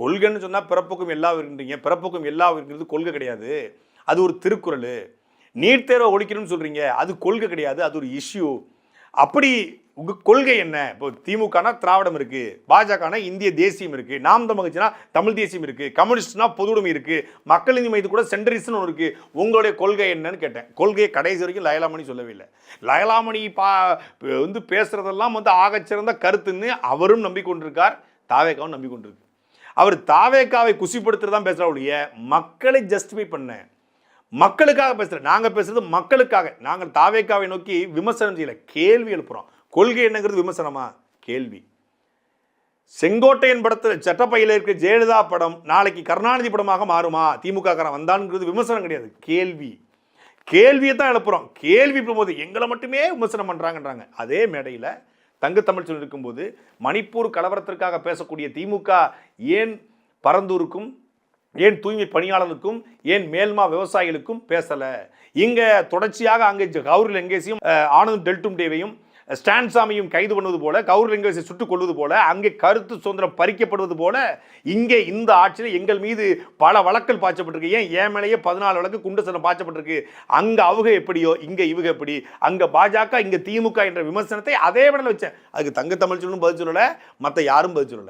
கொள்கைன்னு சொன்னால் பிறப்புக்கும் எல்லா இருக்கின்றீங்க பிறப்புக்கும் எல்லா இருக்கிறது கொள்கை கிடையாது. அது ஒரு திருக்குறள். நீட் தேர்வை ஒழிக்கணும்னு சொல்கிறீங்க அது கொள்கை கிடையாது. அது ஒரு இஷ்யூ அப்படி உங்கள் கொள்கை என்ன? இப்போ திமுகனா திராவிடம் இருக்குது பாஜகனா இந்திய தேசியம் இருக்குது நாம் தமிழ்ச்சினா தமிழ் தேசியம் இருக்குது கம்யூனிஸ்ட்னா பொதுவுடைமை இருக்குது மக்கள் நீதி மையத்து கூட சென்டரிஸ்னு ஒன்று இருக்குது உங்களுடைய கொள்கை என்னன்னு கேட்டேன். கொள்கையை கடைசி வரைக்கும் லயலாமணி சொல்லவே இல்லை. லயலாமணி பா வந்து பேசுகிறதெல்லாம் வந்து ஆகச்சிறந்த கருத்துன்னு அவரும் நம்பிக்கொண்டிருக்கார். தாவேக்காவும் நம்பிக்கொண்டிருக்கு. அவர் தாவேக்காவை குசிப்படுத்துறதான் பேசுகிற ஒழிய மக்களை ஜஸ்டிஃபை பண்ண. மக்களுக்காக பேசுகிறேன் நாங்கள் பேசுகிறது மக்களுக்காக. நாங்கள் தாவேக்காவை நோக்கி விமர்சனம் செய்யலை கேள்வி எழுப்புகிறோம் கொள்கை என்னங்கிறது விமர்சனமா? கேள்வி. செங்கோட்டையன் படத்தில் சட்டப்பையில் இருக்கிற ஜெயலலிதா படம் நாளைக்கு கருணாநிதி படமாக மாறுமா? திமுக காரன் வந்தான்ங்கிறது விமர்சனம் கிடையாது. கேள்வி. கேள்வியை தான் எழுப்புகிறோம் கேள்வி போது எங்களை மட்டுமே விமர்சனம் பண்ணுறாங்கன்றாங்க அதே மேடையில் தங்கத்தமிழ் சொல்லியிருக்கும் இருக்கும்போது மணிப்பூர் கலவரத்திற்காக பேசக்கூடிய திமுக ஏன் பரந்தூருக்கும் ஏன் தூய்மை பணியாளர்களுக்கும் ஏன் மேல்மா விவசாயிகளுக்கும் பேசலை? இங்கே தொடர்ச்சியாக அங்கே கௌரி லங்கேசியும் அஹ், ஆனந்த் டெல்டும் டேவையும் ஸ்டான்சாமியும் கைது பண்ணுவது போல கௌரி சுட்டுக் கொள்வது போல அங்கே கருத்து சுதந்திரம் பறிக்கப்படுவது போல இங்கே இந்த ஆட்சியில் எங்கள் மீது பல வழக்கல் பாய்ச்சப்பட்டிருக்கு. ஏன்? ஏன் மேலேயே பதினாலு வழக்கு குண்டு சனம் பாய்ச்சப்பட்டிருக்கு. அங்கே அவங்க எப்படியோ இங்கே இவங்க எப்படி அங்கே பாஜக இங்கே திமுக என்ற விமர்சனத்தை அதே விடல வச்சேன். அதுக்கு தங்க தமிழ் சொல்லணும் பதில் சொல்லலை மற்ற யாரும் பதில் சொல்லலை.